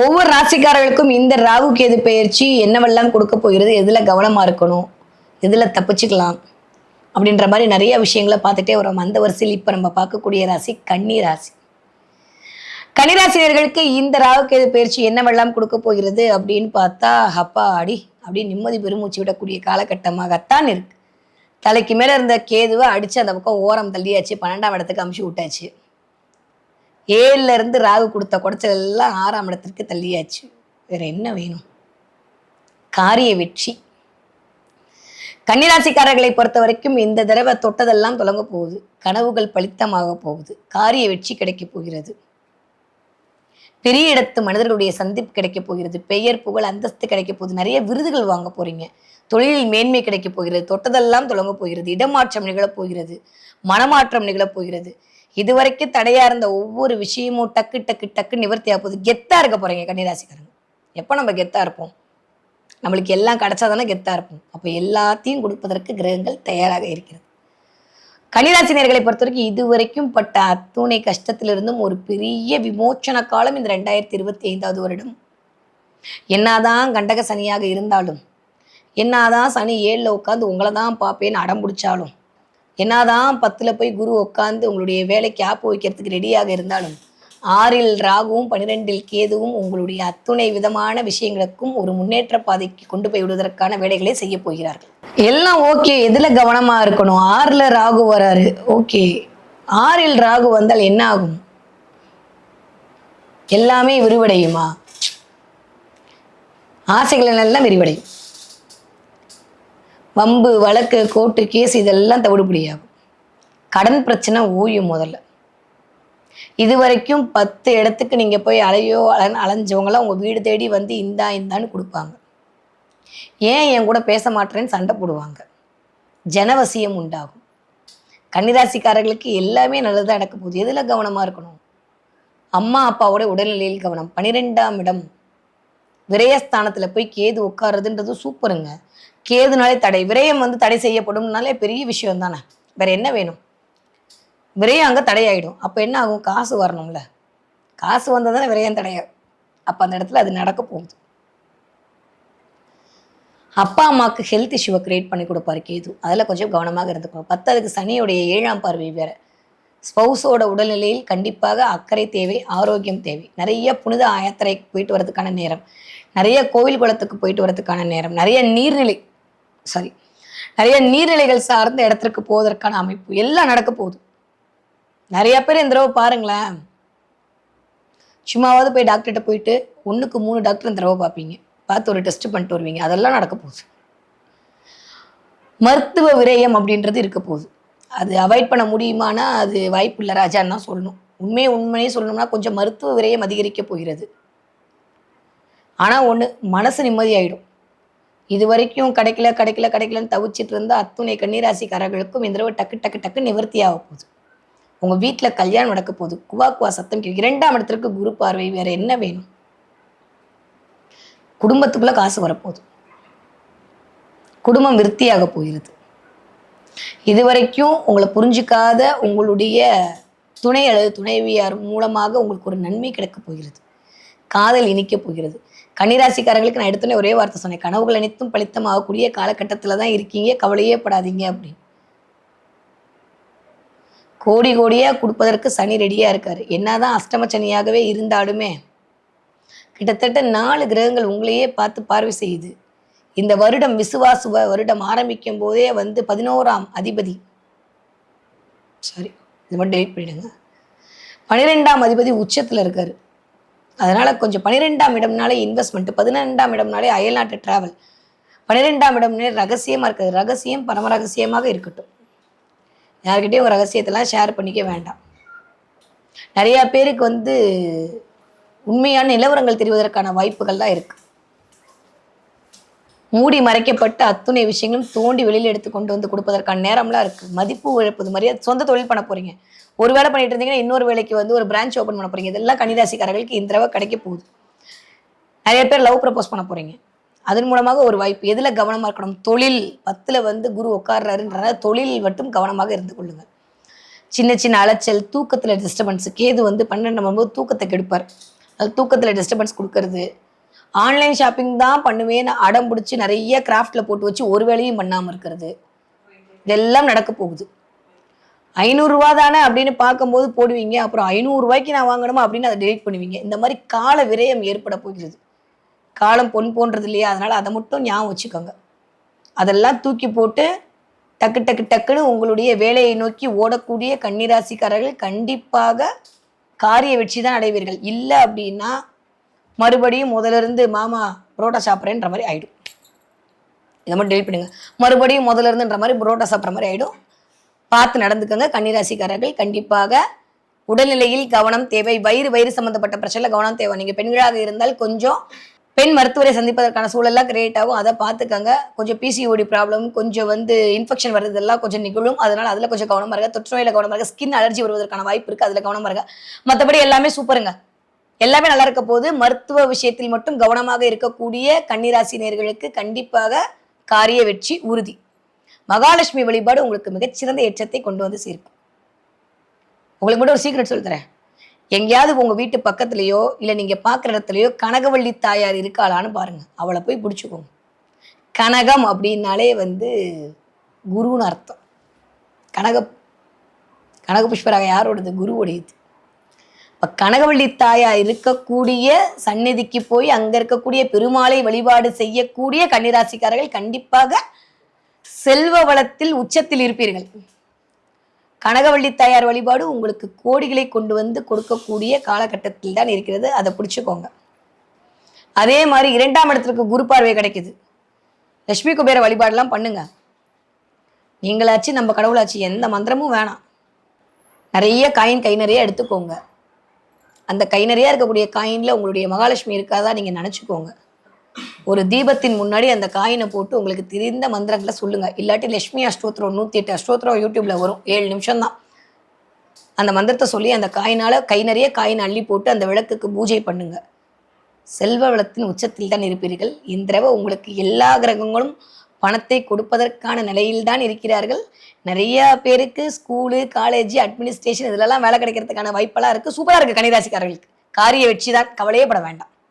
ஒவ்வொரு ராசிக்காரர்களுக்கும் இந்த ராகு கேது பயிற்சி என்னவெல்லாம் கொடுக்க போகிறது? எதுல கவனமா இருக்கணும்? எதுல தப்பிச்சுக்கலாம்? அப்படின்ற மாதிரி நிறைய விஷயங்களை பார்த்துட்டே வரோம். அந்த வரிசையில் இப்போ நம்ம பார்க்கக்கூடிய ராசி கன்னி ராசி. கன்னிராசினியர்களுக்கு இந்த ராகு கேது பயிற்சி என்னவெல்லாம் கொடுக்க போகிறது அப்படின்னு பார்த்தா அப்பா அடி அப்படி நிம்மதி பெருமூச்சு விடக்கூடிய காலகட்டமாகத்தான் இருக்கு. தலைக்கு மேல இருந்த கேதுவை அடிச்சு அந்த பக்கம் ஓரம் தள்ளியாச்சு பன்னெண்டாம் இடத்துக்கு அமுச்சு விட்டாச்சு. ஏழுல இருந்து ராகு கொடுத்த குடைச்சல் எல்லாம் ஆறாம் இடத்திற்கு தள்ளியாச்சு. வேற என்ன வேணும்? காரிய வெற்றி. கன்னிராசிக்காரர்களை பொறுத்த வரைக்கும் இந்த தடவை தொட்டதெல்லாம் தொடங்க போகுது. கனவுகள் பலித்தமாக போகுது. காரிய வெற்றி கிடைக்கப் போகிறது. பெரிய இடத்து மனிதர்களுடைய சந்திப்பு கிடைக்கப் போகிறது. பெயர் புகழ் அந்தஸ்து கிடைக்க போகுது. நிறைய விருதுகள் வாங்க போறீங்க. தொழிலில் மேன்மை கிடைக்கப் போகிறது. தொட்டதெல்லாம் தொடங்க போகிறது. இடமாற்றம் நிகழப் போகிறது. மனமாற்றம் நிகழப் இது இதுவரைக்கும் தடையா இருந்த ஒவ்வொரு விஷயமும் டக்கு டக்கு டக்கு நிவர்த்தியாக போகுது. கெத்தா இருக்க போறீங்க கன்னிராசிக்காரங்க. எப்போ நம்ம கெத்தா இருப்போம்? நம்மளுக்கு எல்லாம் கிடைச்சாதானே கெத்தா இருப்போம். அப்போ எல்லாத்தையும் கொடுப்பதற்கு கிரகங்கள் தயாராக இருக்கிறது. கன்னிராசினியர்களை பொறுத்த வரைக்கும் இதுவரைக்கும் பட்ட அத்துணை கஷ்டத்திலிருந்தும் ஒரு பெரிய விமோச்சன காலம் இந்த ரெண்டாயிரத்தி இருபத்தி ஐந்தாவது வருடம். என்னதான் கண்டக சனியாக இருந்தாலும் என்னதான் சனி ஏழில் உட்காந்து உங்களை தான் பார்ப்பேன்னு அடம் பிடிச்சாலும் என்னதான் பத்தில் போய் குரு உட்காந்து உங்களுடைய வேலைக்கு ஆப்பு வைக்கிறதுக்கு ரெடியாக இருந்தாலும் ஆறில் ராகுவும் பன்னிரெண்டில் கேதுவும் உங்களுடைய அத்துணை விதமான விஷயங்களுக்கும் ஒரு முன்னேற்ற பாதைக்கு கொண்டு போய் விடுவதற்கான வேலைகளை செய்ய போகிறார்கள். எல்லாம் ஓகே எதுல கவனமா இருக்கணும்? ஆறுல ராகு வராரு. ஓகே. ஆறில் ராகு வந்தால் என்ன ஆகும்? எல்லாமே விரிவடையுமா? ஆசைகள் எல்லாம் விரிவடையும். வம்பு வழக்கு கோர்ட்டு கேஸ் இதெல்லாம் தவிடுபடியாகும் கடன் பிரச்சனை ஓயும் முதல்ல. இது வரைக்கும் பத்து இடத்துக்கு நீங்கள் போய் அலையோ அல அலைஞ்சவங்களாம் உங்கள் வீடு தேடி வந்து இந்தா இந்தான்னு கொடுப்பாங்க. ஏன் என் கூட பேச மாட்டேறேன்னு சண்டை போடுவாங்க. ஜனவசியம் உண்டாகும். கன்னிராசிக்காரர்களுக்கு எல்லாமே நல்லதாக நடக்க போகுது. எதில் கவனமாக இருக்கணும்? அம்மா அப்பாவோட உடல்நிலையில் கவனம். பன்னிரெண்டாம் இடம். விரயஸ்தானத்தில் போய் கேது உட்காருதுன்றது சூப்பருங்க. கேதுனாலே தடை. விரயம் வந்து தடை செய்யப்படும்னாலே பெரிய விஷயம் தானே. வேற என்ன வேணும்? விரயம் அங்கே தடையாயிடும். அப்போ என்ன ஆகும்? காசு வரணும்ல. காசு வந்தால் தானே விரயம் தடையாகும். அப்போ அந்த இடத்துல அது நடக்க போகுது. அப்பா அம்மாவுக்கு ஹெல்த் இஷ்யூவை கிரியேட் பண்ணி கொடுப்பாரு கேது. அதில் கொஞ்சம் கவனமாக இருந்துக்கணும். பத்ததுக்கு சனியுடைய ஏழாம் பார்வை வேற. ஸ்பௌஸோட உடல்நிலையில் கண்டிப்பாக அக்கறை தேவை ஆரோக்கியம் தேவை. நிறைய புனித யாத்திரைக்கு போயிட்டு வரதுக்கான நேரம். நிறைய கோவில் குளத்துக்கு போயிட்டு வரதுக்கான நேரம். நிறைய நீர்நிலை சாரி நிறைய நீர்நிலைகள் சார்ந்த இடத்திற்கு போவதற்கான அமைப்பு எல்லாம் நடக்க போகுது. நிறைய பேர் இந்த தடவை பாருங்களேன். சும்மாவது போய் டாக்டர்கிட்ட போயிட்டு ஒன்றுக்கு மூணு டாக்டர் இந்த தடவை பார்ப்பீங்க. பார்த்து ஒரு டெஸ்ட் பண்ணிட்டு வருவீங்க. அதெல்லாம் நடக்க போகுது. மருத்துவ விரயம் அப்படின்றது இருக்க போகுது. அது அவாய்ட் பண்ண முடியுமானா அது வாய்ப்பு இல்லை ராஜான்னு தான் சொல்லணும். உண்மையை உண்மையே சொல்லணும்னா கொஞ்சம் மருத்துவ விரயம் அதிகரிக்க போகிறது. ஆனால் ஒன்று மனசு நிம்மதியாயிடும் இது வரைக்கும் கிடைக்கல கிடைக்கல கிடைக்கலன்னு தவிச்சிட்டு இருந்த அத்துணை கன்னிராசிக்காரர்களுக்கும் இந்த தடவை டக்கு டக்கு டக்கு நிவர்த்தி ஆக போகுது. உங்கள் வீட்டில் கல்யாணம் நடக்க போகுது. குவா குவா சத்தம் கேட்கும் இரண்டாம் இடத்திற்கு குரு பார்வை வேற என்ன வேணும்? குடும்பத்துக்குள்ள காசு வரப்போகுது. குடும்பம் விருத்தியாக போகிறது. இதுவரைக்கும் உங்களை புரிஞ்சுக்காத உங்களுடைய துணை அல்லது துணைவியார் மூலமாக உங்களுக்கு ஒரு நன்மை கிடைக்க போகிறது. காதல் இனிக்கப் போகிறது. கன்னிராசிக்காரங்களுக்கு நான் எடுத்தோன்னே ஒரே வார்த்தை சொன்னேன். கனவுகள் அனைத்தும் பலித்தமாகக்கூடிய காலகட்டத்தில் தான் இருக்கீங்க. கவலையே படாதீங்க அப்படின்னு. கோடி கோடியாக கொடுப்பதற்கு சனி ரெடியாக இருக்கார். என்னதான் அஷ்டம சனியாகவே இருந்தாலுமே கிட்டத்தட்ட நாலு கிரகங்கள் உங்களையே பார்த்து பார்வை செய்யுது. இந்த வருடம் விசுவாசு வருடம் ஆரம்பிக்கும் போதே வந்து பதினோராம் அதிபதி. சாரி இது மட்டும் டெலிட் பண்ணிடுங்க. பன்னிரெண்டாம் அதிபதி உச்சத்தில் இருக்காரு. அதனால் கொஞ்சம் பன்னிரெண்டாம் இடம்னாலே இன்வெஸ்ட்மெண்ட் பதினெண்டாம் இடம்னாலே அயல்நாட்டு ட்ராவல் பன்னிரெண்டாம் இடம்னாலே ரகசியமாக இருக்குது. ரகசியம் பரம ரகசியமாக இருக்கட்டும். யார்கிட்டையும் ஒரு ரகசியத்தெல்லாம் ஷேர் பண்ணிக்க வேண்டாம். நிறையா பேருக்கு வந்து உண்மையான நிலவரங்கள் தெரிவதற்கான வாய்ப்புகள் தான் இருக்குது மூடி மறைக்கப்பட்ட அத்துணை விஷயங்களும் தோண்டி வெளியில் எடுத்து கொண்டு வந்து கொடுப்பதற்கான நேரம்லாம் இருக்குது மதிப்பு இழப்பது மாதிரியே சொந்த தொழில் பண்ண போகிறீங்க ஒரு வேலை பண்ணிட்டு இருந்தீங்கன்னா இன்னொரு வேலைக்கு வந்து ஒரு பிரான்ச் ஓப்பன் பண்ண போறீங்க. இதெல்லாம் கன்னிராசிக்காரர்களுக்கு இந்த தடவை கிடைக்க போகுது. நிறைய பேர் லவ் ப்ரப்போஸ் பண்ண போறீங்க. அதன் மூலமாக ஒரு வாய்ப்பு. எதுல கவனமா இருக்கணும்? தொழில் பத்துல வந்து குரு உட்கார்றாருன்றனால தொழில் மட்டும் கவனமாக இருந்து கொள்ளுங்க. சின்ன சின்ன அலைச்சல் தூக்கத்துல டிஸ்டர்பன்ஸ் கேது வந்து பன்னெண்டு போது தூக்கத்தை கெடுப்பார். அது தூக்கத்தில் டிஸ்டர்பன்ஸ் கொடுக்கறது. ஆன்லைன் ஷாப்பிங் தான் பண்ணுவேன்னு அடம் பிடிச்சி நிறைய கிராஃப்டில் போட்டு வச்சு ஒரு வேலையும் பண்ணாமல் இருக்கிறது. இதெல்லாம் நடக்க போகுது. ஐநூறுரூவா தானே அப்படின்னு பார்க்கும்போது போடுவீங்க அப்புறம் ஐநூறுரூவாய்க்கு நான் வாங்கணுமா அப்படின்னு அதை டெலிட் பண்ணுவீங்க. இந்த மாதிரி கால விரயம் ஏற்பட போகிறது. காலம் பொன் போன்றது இல்லையா? அதனால் அதை மட்டும் ஞாபகம் வச்சுக்கோங்க. அதெல்லாம் தூக்கி போட்டு டக்கு டக்கு டக்குன்னு உங்களுடைய வேலையை நோக்கி ஓடக்கூடிய கன்னிராசிக்காரர்கள் கண்டிப்பாக காரிய வெற்றி தான் அடைவீர்கள். இல்லை அப்படின்னா மறுபடியும் முதலிருந்து மாமா புரோட்டா சாப்பிட்றேன்ற மாதிரி ஆகிடும் இதை மட்டும் டெலிட் பண்ணுங்க. மறுபடியும் முதல்ல இருந்துன்ற மாதிரி புரோட்டா சாப்பிட்ற மாதிரி ஆகிடும் பார்த்து நடந்துக்கோங்க. கன்னிராசிக்காரர்கள் கண்டிப்பாக உடல்நிலையில் கவனம் தேவை. வயிறு வயிறு சம்பந்தப்பட்ட பிரச்சனை கவனம் தேவை. நீங்கள் பெண்களாக இருந்தால் கொஞ்சம் பெண் மருத்துவரை சந்திப்பதற்கான சூழல்லாம் கிரியேட் ஆகும். அதை பார்த்துக்கங்க. கொஞ்சம் பிசிஓடி ப்ராப்ளம் கொஞ்சம் வந்து இன்ஃபெக்ஷன் வர்றதெல்லாம் கொஞ்சம் நிகழும். அதனால அதில் கொஞ்சம் கவனமாக இருக்க தொற்று நோயில் கவனமாக இருக்க ஸ்கின் அலர்ஜி வருவதற்கான வாய்ப்பு இருக்குது அதில் கவனமாக இருக்க மற்றபடி எல்லாமே சூப்பருங்க எல்லாமே நல்லா இருக்க போது மருத்துவ விஷயத்தில் மட்டும் கவனமாக இருக்கக்கூடிய கன்னிராசி நேர்களுக்கு கண்டிப்பாக காரிய வெற்றி உறுதி. மகாலட்சுமி வழிபாடு உங்களுக்கு மிகச்சிறந்த ஏற்றத்தை கொண்டு வந்து சேர்க்கும். உங்களுக்கு மட்டும் ஒரு சீக்ரெட் சொல்லித்தரேன் எங்கேயாவது உங்க வீட்டு பக்கத்துலயோ இல்லை நீங்க பார்க்குற இடத்துலயோ கனகவள்ளி தாயார் இருக்காளான்னு பாருங்க. அவளை போய் பிடிச்சிக்கோங்க. கனகம் அப்படின்னாலே வந்து குருன்னு அர்த்தம். கனக கனக புஷ்பராக யாரோடது? குருவோடையது. இப்போ கனகவள்ளி தாயா இருக்கக்கூடிய சந்நிதிக்கு போய் அங்க இருக்கக்கூடிய பெருமாளை வழிபாடு செய்யக்கூடிய கன்னிராசிக்காரர்கள் கண்டிப்பாக செல்வ வளத்தில் உச்சத்தில் இருப்பீர்கள். கனகவள்ளி தாயார் வழிபாடு உங்களுக்கு கோடிகளை கொண்டு வந்து கொடுக்கக்கூடிய காலகட்டத்தில் தான் இருக்கிறது. அதை பிடிச்சிக்கோங்க. அதே மாதிரி இரண்டாம் இடத்திற்கு குரு பார்வை கிடைக்குது. லட்சுமி குபேர வழிபாடெல்லாம் பண்ணுங்க. நீங்களாச்சு நம்ம கடவுளாச்சு எந்த மந்திரமும் வேணாம். நிறைய காயின் கை நிறைய எடுத்துக்கோங்க. அந்த கை நிறைய இருக்கக்கூடிய காயினில் உங்களுடைய மகாலட்சுமி இருக்காதா நீங்கள் நினச்சிக்கோங்க. ஒரு தீபத்தின் முன்னாடி அந்த காயினை போட்டு உங்களுக்கு தெரிந்த மந்திரங்களை சொல்லுங்க. இல்லாட்டி லட்சுமி அஷ்டோத்திரம் நூத்தி எட்டு அஷ்டோத்திரம் யூடியூப்ல வரும். ஏழு நிமிஷம் தான் அந்த மந்திரத்தை சொல்லி அந்த காயினால கை நிறைய காயின் அள்ளி போட்டு அந்த விளக்குக்கு பூஜை பண்ணுங்க. செல்வ வளத்தின் உச்சத்தில் தான் இருப்பீர்கள். இந்த தடவை உங்களுக்கு எல்லா கிரகங்களும் பணத்தை கொடுப்பதற்கான நிலையில்தான் இருக்கிறார்கள். நிறைய பேருக்கு ஸ்கூலு காலேஜ் அட்மினிஸ்ட்ரேஷன் இதுலலாம் வேலை கிடைக்கிறதுக்கான வாய்ப்பெல்லாம் இருக்குது சூப்பராக இருக்குது கன்னிராசிக்காரர்களுக்கு. காரிய வெற்றி தான் கவலையே பட வேண்டாம்.